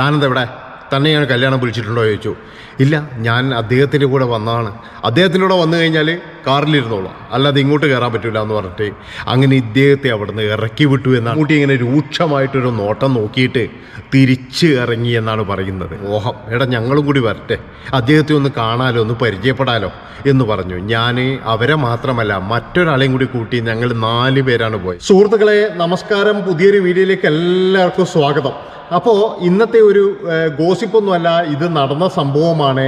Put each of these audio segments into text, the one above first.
താനെന്തെവിടെ? തന്നെ ഞാൻ കല്യാണം വിളിച്ചിട്ടുണ്ടോ ചോദിച്ചു. ഇല്ല ഞാൻ അദ്ദേഹത്തിന്റെ കൂടെ വന്നതാണ്. അദ്ദേഹത്തിന്റെ കൂടെ വന്നു കഴിഞ്ഞാൽ കാറിലിരുന്നോളാം. അല്ലാതെ ഇങ്ങോട്ട് കയറാൻ പറ്റില്ല എന്ന് പറഞ്ഞിട്ട് അങ്ങനെ ഇദ്ദേഹത്തെ അവിടുന്ന് ഇറക്കി വിട്ടു എന്നാണ്. കൂട്ടി ഇങ്ങനെ രൂക്ഷമായിട്ടൊരു നോട്ടം നോക്കിയിട്ട് തിരിച്ച് ഇറങ്ങി എന്നാണ് പറയുന്നത്. ഓഹം എടാ ഞങ്ങളും കൂടി വരട്ടെ. അദ്ദേഹത്തെ ഒന്ന് കാണാലോ ഒന്ന് പരിചയപ്പെടാലോ എന്ന് പറഞ്ഞു. ഞാൻ അവരെ മാത്രമല്ല മറ്റൊരാളെയും കൂടി കൂട്ടി ഞങ്ങൾ നാല് പേരാണ് പോയത്. സുഹൃത്തുക്കളെ നമസ്കാരം. പുതിയൊരു വീഡിയോയിലേക്ക് എല്ലാവർക്കും സ്വാഗതം. അപ്പോൾ ഇന്നത്തെ ഒരു ഗോസിപ്പൊന്നുമല്ല ഇത് നടന്ന സംഭവമാണ്.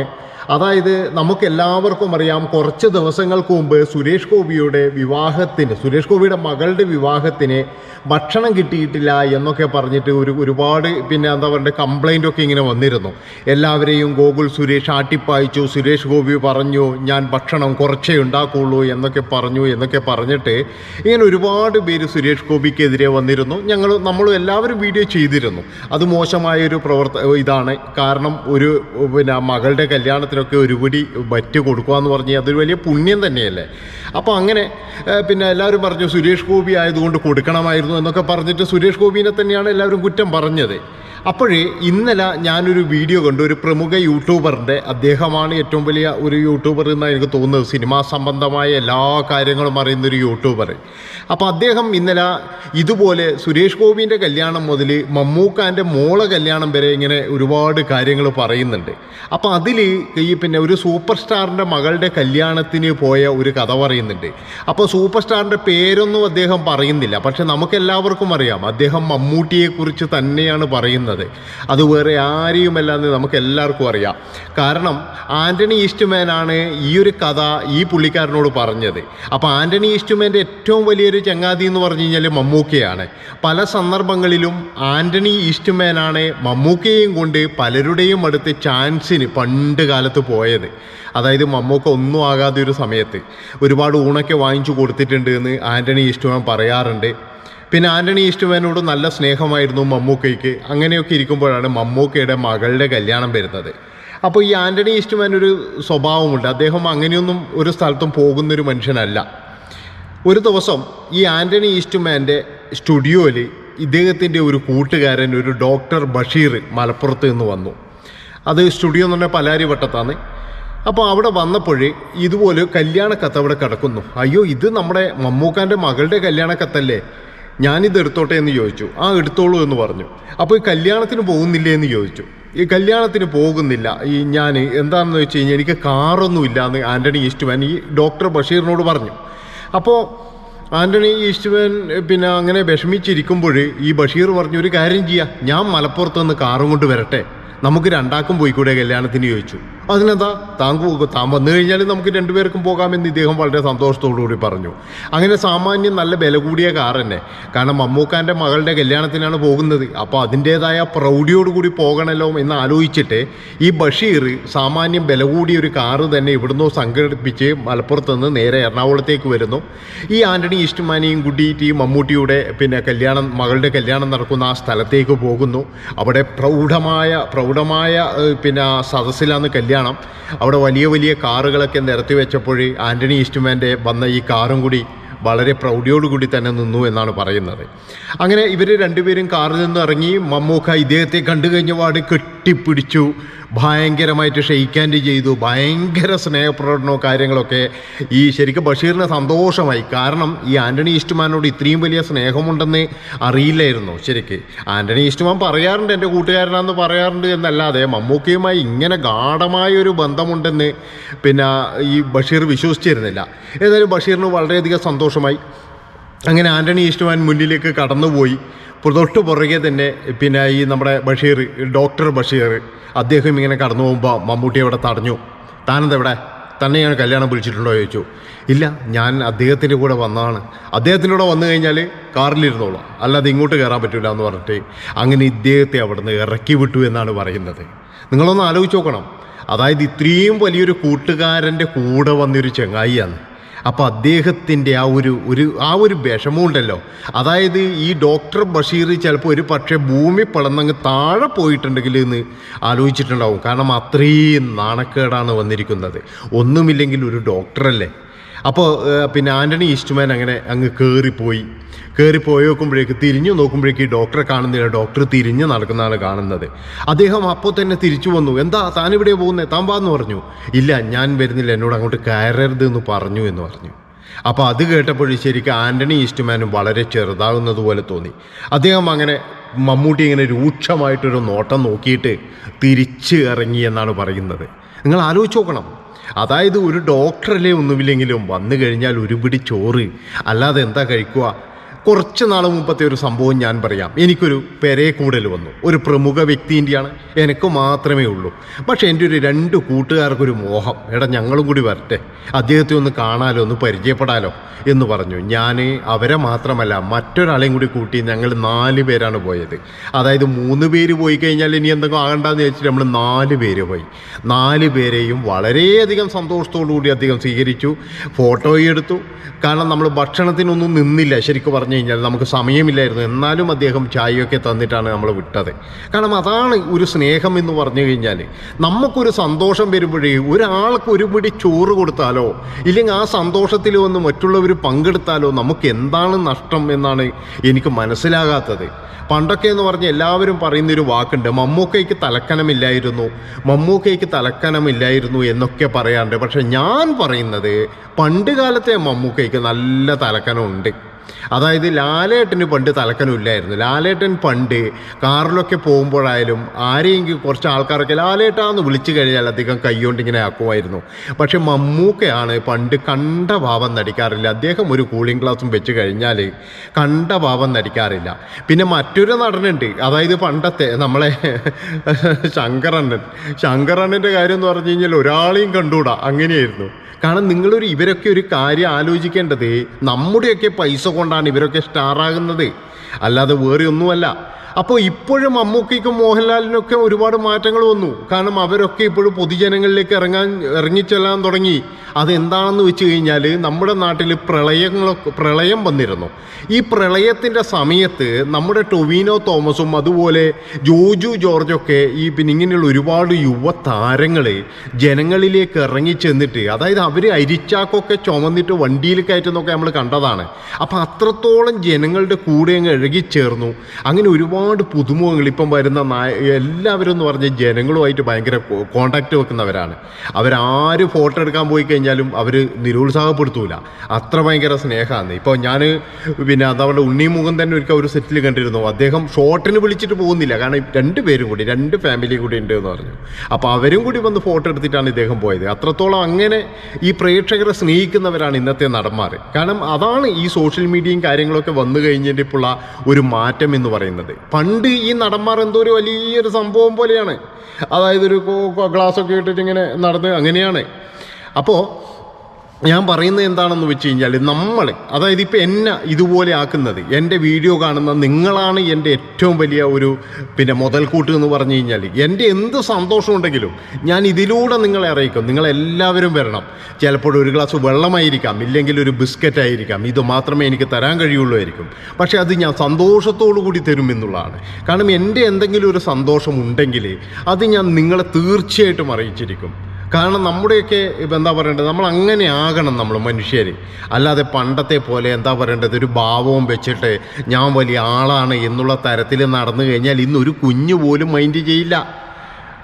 അതായത് നമുക്ക് എല്ലാവർക്കും അറിയാം കുറച്ച് ദിവസങ്ങൾക്ക് മുമ്പ് സുരേഷ് ഗോപിയുടെ വിവാഹത്തിന് സുരേഷ് ഗോപിയുടെ മകളുടെ വിവാഹത്തിന് ഭക്ഷണം കിട്ടിയിട്ടില്ല എന്നൊക്കെ പറഞ്ഞിട്ട് ഒരു ഒരുപാട് പിന്നെ എന്താ പറയുക കംപ്ലൈന്റ് ഒക്കെ ഇങ്ങനെ വന്നിരുന്നു. എല്ലാവരെയും ഗോകുൽ സുരേഷ് ആട്ടിപ്പായിച്ചു. സുരേഷ് ഗോപി പറഞ്ഞു ഞാൻ ഭക്ഷണം കുറച്ചേ ഉണ്ടാക്കുള്ളൂ എന്നൊക്കെ പറഞ്ഞു എന്നൊക്കെ പറഞ്ഞിട്ട് ഇങ്ങനെ ഒരുപാട് പേര് സുരേഷ് ഗോപിക്കെതിരെ വന്നിരുന്നു. ഞങ്ങൾ നമ്മളും എല്ലാവരും വീഡിയോ ചെയ്തിരുന്നു. അത് മോശമായൊരു പ്രവർത്ത ഇതാണ്. കാരണം ഒരു പിന്നെ മകളുടെ കല്യാണത്തിനൊക്കെ ഒരു പിടി വറ്റ് കൊടുക്കുക എന്ന് പറഞ്ഞാൽ അതൊരു വലിയ പുണ്യം തന്നെയല്ലേ? അപ്പോൾ അങ്ങനെ പിന്നെ എല്ലാവരും പറഞ്ഞു സുരേഷ് ഗോപി ആയതുകൊണ്ട് കൊടുക്കണമായിരുന്നു എന്നൊക്കെ പറഞ്ഞിട്ട് സുരേഷ് ഗോപിനെ തന്നെയാണ് എല്ലാവരും കുറ്റം പറഞ്ഞത്. അപ്പോഴേ ഇന്നലെ ഞാനൊരു വീഡിയോ കണ്ടു. ഒരു പ്രമുഖ യൂട്യൂബറിന്റെ അദ്ദേഹമാണ് ഏറ്റവും വലിയ ഒരു യൂട്യൂബർ എന്നാണ് എനിക്ക് തോന്നുന്നത്. സിനിമാ സംബന്ധമായ എല്ലാ കാര്യങ്ങളും അറിയുന്ന ഒരു യൂട്യൂബർ. അപ്പോൾ അദ്ദേഹം ഇന്നലെ ഇതുപോലെ സുരേഷ് ഗോപിന്റെ കല്യാണം മുതൽ മമ്മൂക്കാന്റെ മോളെ കല്യാണം വരെ ഇങ്ങനെ ഒരുപാട് കാര്യങ്ങൾ പറയുന്നുണ്ട്. അപ്പോൾ അതിൽ ഈ പിന്നെ ഒരു സൂപ്പർ സ്റ്റാറിന്റെ മകളുടെ കല്യാണത്തിന് പോയ ഒരു കഥ പറയുന്നുണ്ട്. അപ്പോൾ സൂപ്പർ സ്റ്റാറിന്റെ പേരൊന്നും അദ്ദേഹം പറയുന്നില്ല. പക്ഷെ നമുക്കെല്ലാവർക്കും അറിയാം അദ്ദേഹം മമ്മൂട്ടിയെക്കുറിച്ച് തന്നെയാണ് പറയുന്നത്. അത് വേറെ ആരെയുമല്ലാന്ന് നമുക്ക് എല്ലാവർക്കും അറിയാം. കാരണം ആന്റണി ഈസ്റ്റ്മാനാണ് ഈ ഒരു കഥ ഈ പുള്ളിക്കാരനോട് പറഞ്ഞത്. അപ്പോൾ ആന്റണി ഈസ്റ്റ്മാന്റെ ഏറ്റവും വലിയൊരു ചങ്ങാതി എന്ന് പറഞ്ഞു കഴിഞ്ഞാൽ മമ്മൂക്കയാണ്. പല സന്ദർഭങ്ങളിലും ആന്റണി ഈസ്റ്റ്മാനാണ് മമ്മൂക്കയെയും കൊണ്ട് പലരുടെയും അടുത്ത് ചാൻസിന് പണ്ട് കാലത്ത് പോയത്. അതായത് മമ്മൂക്ക ഒന്നും ആകാതെ ഒരു സമയത്ത് ഒരുപാട് ഊണൊക്കെ വാങ്ങിച്ചു കൊടുത്തിട്ടുണ്ട് എന്ന് ആന്റണി ഈസ്റ്റ്മാൻ പറയാറുണ്ട്. പിന്നെ ആന്റണി ഈസ്റ്റ്മാനോട് നല്ല സ്നേഹമായിരുന്നു മമ്മൂക്കയ്ക്ക്. അങ്ങനെയൊക്കെ ഇരിക്കുമ്പോഴാണ് മമ്മൂക്കയുടെ മകളുടെ കല്യാണം വരുന്നത്. അപ്പോൾ ഈ ആന്റണി ഈസ്റ്റ്മാൻ ഒരു സ്വഭാവമുണ്ട്. അദ്ദേഹം അങ്ങനെയൊന്നും ഒരു സ്ഥലത്തും പോകുന്നൊരു മനുഷ്യനല്ല. ഒരു ദിവസം ഈ ആന്റണി ഈസ്റ്റ്മാന്റെ സ്റ്റുഡിയോയിൽ ഇദ്ദേഹത്തിന്റെ ഒരു കൂട്ടുകാരൻ ഒരു ഡോക്ടർ ബഷീർ മലപ്പുറത്ത് നിന്ന് വന്നു. അത് സ്റ്റുഡിയോ എന്ന് പറഞ്ഞാൽ പലാരി വട്ടത്താണ് അപ്പോൾ അവിടെ വന്നപ്പോഴേ ഇതുപോലെ കല്യാണക്കത്ത് അവിടെ കിടക്കുന്നു. അയ്യോ ഇത് നമ്മുടെ മമ്മൂക്കാന്റെ മകളുടെ കല്യാണ കത്തല്ലേ ഞാനിത് എടുത്തോട്ടെ എന്ന് ചോദിച്ചു. ആ എടുത്തോളൂ എന്ന് പറഞ്ഞു. അപ്പോൾ ഈ കല്യാണത്തിന് പോകുന്നില്ലേ എന്ന് ചോദിച്ചു. ഈ കല്യാണത്തിന് പോകുന്നില്ല. ഈ ഞാൻ എന്താണെന്ന് വെച്ച് കഴിഞ്ഞാൽ എനിക്ക് കാറൊന്നും ഇല്ല എന്ന് ആന്റണി ഈസ്റ്റ്മാൻ ഈ ഡോക്ടർ ബഷീറിനോട് പറഞ്ഞു. അപ്പോൾ ആന്റണി ഈസ്റ്റ്മാൻ പിന്നെ അങ്ങനെ വിഷമിച്ചിരിക്കുമ്പോൾ ഈ ബഷീർ പറഞ്ഞു ഒരു കാര്യം ചെയ്യാം. ഞാൻ മലപ്പുറത്ത് നിന്ന് കാറും കൊണ്ട് വരട്ടെ. നമുക്ക് രണ്ടാക്കും പോയിക്കൂടെ കല്യാണത്തിന് ചോദിച്ചു. അതിനെന്താ? താൻ താൻ വന്നു കഴിഞ്ഞാൽ നമുക്ക് രണ്ടുപേർക്കും പോകാമെന്ന് ഇദ്ദേഹം വളരെ സന്തോഷത്തോടു കൂടി പറഞ്ഞു. അങ്ങനെ സാമാന്യം നല്ല വില കൂടിയ കാർ തന്നെ. കാരണം മമ്മൂക്കാന്റെ മകളുടെ കല്യാണത്തിനാണ് പോകുന്നത്. അപ്പോൾ അതിന്റേതായ പ്രൗഢിയോടുകൂടി പോകണമല്ലോ എന്ന് ആലോചിച്ചിട്ട് ഈ ബഷീർ സാമാന്യം വില കൂടിയ ഒരു കാറ് തന്നെ ഇവിടുന്ന് സംഘടിപ്പിച്ച് മലപ്പുറത്ത് നിന്ന് നേരെ എറണാകുളത്തേക്ക് വരുന്നു. ഈ ആന്റണി ഈസ്റ്റ്മാനെയും കൂട്ടിയിട്ട് ഈ മമ്മൂട്ടിയുടെ പിന്നെ കല്യാണം മകളുടെ കല്യാണം നടക്കുന്ന ആ സ്ഥലത്തേക്ക് പോകുന്നു. അവിടെ പ്രൗഢമായ പ്രൗഢമായ പിന്നെ സദസ്സിലാണ് കല്യാണം അവിടെ വലിയ വലിയ കാറുകളൊക്കെ നിരത്തി വെച്ചപ്പോൾ ആന്റണി ഈസ്റ്റ്മാന്റെ വന്ന ഈ കാറും കൂടി വളരെ പ്രൗഢിയോടുകൂടി തന്നെ നിന്നു എന്നാണ് പറയുന്നത്. അങ്ങനെ ഇവർ രണ്ടുപേരും കാറിൽ നിന്ന് ഇറങ്ങി മമ്മൂക്ക ഇദ്ദേഹത്തെ കണ്ടു കഴിഞ്ഞ പാട് കെട്ടിപ്പിടിച്ചു. ഭയങ്കരമായിട്ട് ഷെയ്ക്കാൻഡ് ചെയ്തു. ഭയങ്കര സ്നേഹപ്രകടനവും കാര്യങ്ങളൊക്കെ ഈ ശരിക്കും ബഷീറിന് സന്തോഷമായി. കാരണം ഈ ആന്റണി ഈസ്റ്റ്മാനോട് ഇത്രയും വലിയ സ്നേഹമുണ്ടെന്ന് അറിയില്ലായിരുന്നു ശരിക്ക്. ആന്റണി ഈസ്റ്റ്മാൻ പറയാറുണ്ട് എന്റെ കൂട്ടുകാരനാണെന്ന് പറയാറുണ്ട് എന്നല്ലാതെ മമ്മൂക്കയുമായി ഇങ്ങനെ ഗാഠമായ ഒരു ബന്ധമുണ്ടെന്ന് പിന്നെ ഈ ബഷീർ വിശ്വസിച്ചിരുന്നില്ല. ഏതായാലും ബഷീറിന് വളരെയധികം സന്തോഷമായി. അങ്ങനെ ആന്റണി ഈസ്റ്റ്മാൻ മുന്നിലേക്ക് കടന്നുപോയി. തൊട്ട് പുറകെ തന്നെ പിന്നെ ഈ നമ്മുടെ ബഷീർ ഡോക്ടർ ബഷീർ അദ്ദേഹം ഇങ്ങനെ കടന്നു പോകുമ്പോൾ മമ്മൂട്ടി അവിടെ തടഞ്ഞു. താനെന്തെവിടെ? തന്നെ ഞാൻ കല്യാണം വിളിച്ചിട്ടുണ്ടോ ചോദിച്ചു. ഇല്ല ഞാൻ അദ്ദേഹത്തിന്റെ കൂടെ വന്നതാണ്. അദ്ദേഹത്തിന്റെ കൂടെ വന്നു കഴിഞ്ഞാൽ കാറിലിരുന്നോളാം. അല്ലാതെ ഇങ്ങോട്ട് കയറാൻ പറ്റില്ല എന്ന് പറഞ്ഞിട്ട് അങ്ങനെ ഇദ്ദേഹത്തെ അവിടുന്ന് ഇറക്കി വിട്ടു എന്നാണ് പറയുന്നത്. നിങ്ങളൊന്ന് ആലോചിച്ച് നോക്കണം. അതായത് ഇത്രയും വലിയൊരു കൂട്ടുകാരന്റെ കൂടെ വന്നൊരു ചെങ്ങായിയാണ്. അപ്പോൾ അദ്ദേഹത്തിന്റെ ആ ഒരു ഒരു ആ ഒരു വിഷമമുണ്ടല്ലോ. അതായത് ഈ ഡോക്ടർ ബഷീർ ചിലപ്പോൾ ഒരു പക്ഷേ ഭൂമി പിളന്നങ്ങ് താഴെ പോയിട്ടുണ്ടെങ്കിൽ എന്ന് ആലോചിച്ചിട്ടുണ്ടാവും. കാരണം അത്രയും നാണക്കേടാണ് വന്നിരിക്കുന്നത്. ഒന്നുമില്ലെങ്കിൽ ഒരു ഡോക്ടറല്ലേ? അപ്പോൾ പിന്നെ ആന്റണി ഈസ്റ്റ്മാൻ അങ്ങനെ അങ്ങ് കയറിപ്പോയി കയറിപ്പോയി പോയി നോക്കുമ്പോഴേക്ക് തിരിഞ്ഞു നോക്കുമ്പോഴേക്ക് ഈ ഡോക്ടറെ കാണുന്നില്ല. ഡോക്ടർ തിരിഞ്ഞ് നടക്കുന്നതാണ് കാണുന്നത്. അദ്ദേഹം അപ്പോൾ തന്നെ തിരിച്ചു വന്നു. എന്താ താൻ ഇവിടെ പോകുന്നത് താൻ വാന്ന് പറഞ്ഞു. ഇല്ല ഞാൻ വരുന്നില്ല. എന്നോട് അങ്ങോട്ട് കയറരുത് എന്ന് പറഞ്ഞു എന്ന് പറഞ്ഞു. അപ്പോൾ അത് കേട്ടപ്പോഴും ശരിക്കും ആന്റണി ഈസ്റ്റ്മാനും വളരെ ചെറുതാകുന്നത് പോലെ തോന്നി. അദ്ദേഹം അങ്ങനെ മമ്മൂട്ടി ഇങ്ങനെ രൂക്ഷമായിട്ടൊരു നോട്ടം നോക്കിയിട്ട് തിരിച്ച് ഇറങ്ങി എന്നാണ് പറയുന്നത്. നിങ്ങൾ ആലോചിച്ച് നോക്കണം. അതായത് ഒരു ഡോക്ടറല്ലേ ഒന്നുമില്ലെങ്കിലും വന്നു കഴിഞ്ഞാൽ ഒരു പിടി ചോറ്. അല്ലാതെ എന്താ കഴിക്കുക? കുറച്ച് നാൾ മുമ്പത്തെ ഒരു സംഭവം ഞാൻ പറയാം. എനിക്കൊരു പെരേ കൂടൽ വന്നു. ഒരു പ്രമുഖ വ്യക്തിന്റെയാണ് എനിക്ക് മാത്രമേ ഉള്ളൂ. പക്ഷേ എന്റെ ഒരു രണ്ട് കൂട്ടുകാർക്കൊരു മോഹം. എടാ ഞങ്ങളും കൂടി വരട്ടെ. അദ്ദേഹത്തെ ഒന്ന് കാണാലോ ഒന്ന് പരിചയപ്പെടാലോ എന്ന് പറഞ്ഞു. ഞാൻ അവരെ മാത്രമല്ല മറ്റൊരാളെയും കൂടി കൂട്ടി ഞങ്ങൾ നാല് പേരാണ് പോയത്. അതായത് മൂന്ന് പേര് പോയി കഴിഞ്ഞാൽ ഇനി എന്തെങ്കിലും ആകണ്ടെന്ന് വെച്ചിട്ട് നമ്മൾ നാല് പേര് പോയി. നാല് പേരെയും വളരെയധികം സന്തോഷത്തോടു കൂടി അദ്ദേഹം സ്വീകരിച്ചു. ഫോട്ടോയും എടുത്തു. കാരണം നമ്മൾ ഭക്ഷണത്തിനൊന്നും നിന്നില്ല ശരിക്കും പറഞ്ഞു. കഴിഞ്ഞാൽ നമുക്ക് സമയമില്ലായിരുന്നു. എന്നാലും അദ്ദേഹം ചായയൊക്കെ തന്നിട്ടാണ് നമ്മൾ വിട്ടത്. കാരണം അതാണ് ഒരു സ്നേഹം എന്ന് പറഞ്ഞു കഴിഞ്ഞാൽ. നമുക്കൊരു സന്തോഷം വരുമ്പോഴേ ഒരാൾക്ക് ഒരു പിടി ചോറ് കൊടുത്താലോ ഇല്ലെങ്കിൽ ആ സന്തോഷത്തിൽ വന്ന് മറ്റുള്ളവർ പങ്കെടുത്താലോ നമുക്ക് എന്താണ് നഷ്ടം എന്നാണ് എനിക്ക് മനസ്സിലാകാത്തത്. പണ്ടൊക്കെ എന്ന് പറഞ്ഞ് എല്ലാവരും പറയുന്നൊരു വാക്കുണ്ട് മമ്മൂക്കയ്ക്ക് തലക്കനമില്ലായിരുന്നു മമ്മൂക്കയ്ക്ക് തലക്കനമില്ലായിരുന്നു എന്നൊക്കെ പറയാറുണ്ട്. പക്ഷെ ഞാൻ പറയുന്നത് പണ്ട് കാലത്തെ മമ്മൂക്കയ്ക്ക് നല്ല തലക്കനമുണ്ട്. അതായത് ലാലേട്ടന് പണ്ട് തലക്കനമില്ലായിരുന്നു ലാലേട്ടൻ പണ്ട് കാറിലൊക്കെ പോകുമ്പോഴായാലും ആരെയെങ്കിലും കുറച്ച് ആൾക്കാരൊക്കെ ലാലേട്ടാന്ന് വിളിച്ചു കഴിഞ്ഞാൽ അധികം കൈകൊണ്ട് ഇങ്ങനെ ആക്കുമായിരുന്നു. പക്ഷെ മമ്മൂക്കയാണ് പണ്ട് കണ്ട ഭാവം നടിക്കാറില്ല. അദ്ദേഹം ഒരു കൂളിംഗ് ഗ്ലാസും വെച്ച് കഴിഞ്ഞാൽ കണ്ട ഭാവം നടിക്കാറില്ല. പിന്നെ മറ്റൊരു നടനുണ്ട്. അതായത് പണ്ടത്തെ നമ്മളെ ശങ്കരണ്ണൻ. ശങ്കരണ്ണന്റെ കാര്യം എന്ന് പറഞ്ഞു കഴിഞ്ഞാൽ ഒരാളെയും കണ്ടുകൂടാ. അങ്ങനെയായിരുന്നു. കാരണം നിങ്ങളൊരു ഇവരൊക്കെ ഒരു കാര്യം ആലോചിക്കേണ്ടത് നമ്മുടെയൊക്കെ പൈസ കൊണ്ടാണ് ഇവരൊക്കെ സ്റ്റാറാകുന്നത്. അല്ലാതെ വേറെ ഒന്നുമല്ല. അപ്പോൾ ഇപ്പോഴും മമ്മൂക്കിക്കും മോഹൻലാലിനൊക്കെ ഒരുപാട് മാറ്റങ്ങൾ വന്നു. കാരണം അവരൊക്കെ ഇപ്പോഴും പൊതുജനങ്ങളിലേക്ക് ഇറങ്ങാൻ ഇറങ്ങിച്ചെല്ലാൻ തുടങ്ങി. അതെന്താണെന്ന് വെച്ച് കഴിഞ്ഞാൽ നമ്മുടെ നാട്ടിൽ പ്രളയങ്ങളൊക്കെ പ്രളയം വന്നിരുന്നു. ഈ പ്രളയത്തിന്റെ സമയത്ത് നമ്മുടെ ടൊവിനോ തോമസും അതുപോലെ ജോജു ജോർജൊക്കെ ഈ പിന്നെ ഇങ്ങനെയുള്ള ഒരുപാട് യുവതാരങ്ങൾ ജനങ്ങളിലേക്ക് ഇറങ്ങിച്ചെന്നിട്ട് അതായത് അവർ അരിച്ചാക്കൊക്കെ ചുമന്നിട്ട് വണ്ടിയിൽ കയറ്റുന്നൊക്കെ നമ്മൾ കണ്ടതാണ്. അപ്പം അത്രത്തോളം ജനങ്ങളുടെ കൂടെ അങ്ങ് ഇഴകിച്ചേർന്നു. അങ്ങനെ ഒരുപാട് പുതുമുഖങ്ങൾ ഇപ്പം വരുന്ന എല്ലാവരും എന്ന് പറഞ്ഞ ജനങ്ങളുമായിട്ട് ഭയങ്കര കോണ്ടാക്റ്റ് വെക്കുന്നവരാണ്. അവരാര് ഫോട്ടോ എടുക്കാൻ പോയി കഴിഞ്ഞാലും അവർ നിരുത്സാഹപ്പെടുത്തൂല. അത്ര ഭയങ്കര സ്നേഹമാണ് ഇപ്പോൾ ഞാൻ പിന്നെ അതവളുടെ ഉണ്ണിമുഖം തന്നെ ഒരിക്കൽ ഒരു സെറ്റിൽ കണ്ടിരുന്നു. അദ്ദേഹം ഷോട്ടിന് വിളിച്ചിട്ട് പോകുന്നില്ല. കാരണം രണ്ട് പേരും കൂടി രണ്ട് ഫാമിലി കൂടി ഉണ്ട് എന്ന് പറഞ്ഞു. അപ്പോൾ അവരും കൂടി വന്ന് ഫോട്ടോ എടുത്തിട്ടാണ് ഇദ്ദേഹം പോയത്. അത്രത്തോളം അങ്ങനെ ഈ പ്രേക്ഷകരെ സ്നേഹിക്കുന്നവരാണ് ഇന്നത്തെ നടന്മാർ കാരണം അതാണ് ഈ സോഷ്യൽ മീഡിയയും കാര്യങ്ങളൊക്കെ വന്നു കഴിഞ്ഞിട്ട് കഴിഞ്ഞിട്ടുള്ള ഒരു മാറ്റം എന്ന് പറയുന്നത്. പണ്ട് ഈ നടന്മാർ എന്തോ ഒരു വലിയൊരു സംഭവം പോലെയാണ്. അതായത് ഒരു ഗ്ലാസ് ഒക്കെ ഇട്ടിട്ട് ഇങ്ങനെ നടന്ന് അങ്ങനെയാണ്. അപ്പോൾ ഞാൻ പറയുന്നത് എന്താണെന്ന് വെച്ച് കഴിഞ്ഞാൽ നമ്മൾ അതായത് ഇപ്പോൾ എന്നെ ഇതുപോലെ ആക്കുന്നത് എന്റെ വീഡിയോ കാണുന്ന നിങ്ങളാണ് എന്റെ ഏറ്റവും വലിയ ഒരു പിന്നെ മുതൽക്കൂട്ട് എന്ന് പറഞ്ഞു കഴിഞ്ഞാൽ എന്റെ എന്ത് സന്തോഷമുണ്ടെങ്കിലും ഞാൻ ഇതിലൂടെ നിങ്ങളെ അറിയിക്കും. നിങ്ങളെല്ലാവരും വരണം. ചിലപ്പോൾ ഒരു ഗ്ലാസ് വെള്ളമായിരിക്കാം ഇല്ലെങ്കിൽ ഒരു ബിസ്ക്കറ്റ് ആയിരിക്കാം. ഇത് മാത്രമേ എനിക്ക് തരാൻ കഴിയുള്ളൂ ആയിരിക്കും. പക്ഷേ അത് ഞാൻ സന്തോഷത്തോടു കൂടി തരും എന്നുള്ളതാണ്. കാരണം എന്റെ എന്തെങ്കിലും ഒരു സന്തോഷം ഉണ്ടെങ്കിൽ അത് ഞാൻ നിങ്ങളെ തീർച്ചയായിട്ടും അറിയിച്ചിരിക്കും. കാരണം നമ്മുടെയൊക്കെ ഇപ്പം എന്താ പറയേണ്ടത്? നമ്മൾ അങ്ങനെ ആകണം നമ്മൾ മനുഷ്യർ അല്ലാതെ പണ്ടത്തെ പോലെ എന്താ പറയേണ്ടത്? ഒരു ഭാവവും വെച്ചിട്ട് ഞാൻ വലിയ ആളാണ് എന്നുള്ള തരത്തിൽ നടന്നു കഴിഞ്ഞാൽ ഇന്നൊരു കുഞ്ഞു പോലും മൈൻഡ് ചെയ്യില്ല.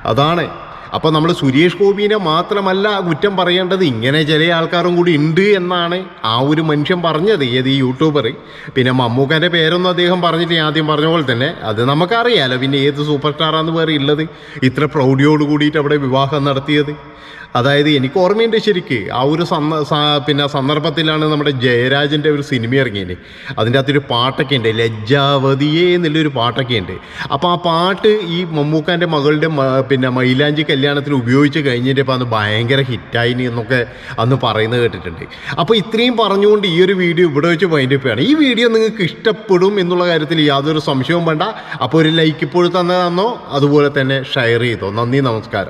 അതാണ്. അപ്പോൾ നമ്മൾ സുരേഷ് ഗോപിനെ മാത്രമല്ല കുറ്റം പറയേണ്ടത് ഇങ്ങനെ ചില ആൾക്കാരും കൂടി ഉണ്ട് എന്നാണ് ആ ഒരു മനുഷ്യൻ പറഞ്ഞത് ഏത് ഈ യൂട്യൂബർ പിന്നെ മമ്മൂക്കന്റെ പേരൊന്നും അദ്ദേഹം പറഞ്ഞിട്ട് ആദ്യം പറഞ്ഞ പോലെ തന്നെ അത് നമുക്കറിയാലോ പിന്നെ ഏത് സൂപ്പർ സ്റ്റാറാന്ന് വേറെ ഉള്ളത് ഇത്ര പ്രൗഢിയോട് കൂടിയിട്ട് അവിടെ വിവാഹം നടത്തിയത്. അതായത് എനിക്ക് ഓർമ്മയുണ്ട് ശരിക്ക് ആ ഒരു സന്ദ പിന്നെ സന്ദർഭത്തിലാണ് നമ്മുടെ ജയരാജന്റെ ഒരു സിനിമ ഇറങ്ങിയത്. അതിന്റെ അകത്തൊരു പാട്ടൊക്കെ ഉണ്ട് ലജ്ജാവതിയേ എന്നുള്ളൊരു പാട്ടൊക്കെ ഉണ്ട്. അപ്പോൾ ആ പാട്ട് ഈ മമ്മൂക്കാന്റെ മകളുടെ പിന്നെ മൈലാഞ്ചി കല്യാണത്തിന് ഉപയോഗിച്ച് കഴിഞ്ഞിട്ടപ്പോൾ അന്ന് ഭയങ്കര ഹിറ്റായി എന്നൊക്കെ അന്ന് പറയുന്നത് കേട്ടിട്ടുണ്ട്. അപ്പോൾ ഇത്രയും പറഞ്ഞുകൊണ്ട് ഈ ഒരു വീഡിയോ ഇവിടെ വെച്ച് വൈൻഡിപ്പാണ് ഈ വീഡിയോ നിങ്ങൾക്ക് ഇഷ്ടപ്പെടും എന്നുള്ള കാര്യത്തിൽ യാതൊരു സംശയവും വേണ്ട. അപ്പോൾ ഒരു ലൈക്ക് ഇപ്പോഴും തന്നോ അതുപോലെ തന്നെ ഷെയർ ചെയ്തോ. നന്ദി നമസ്കാരം.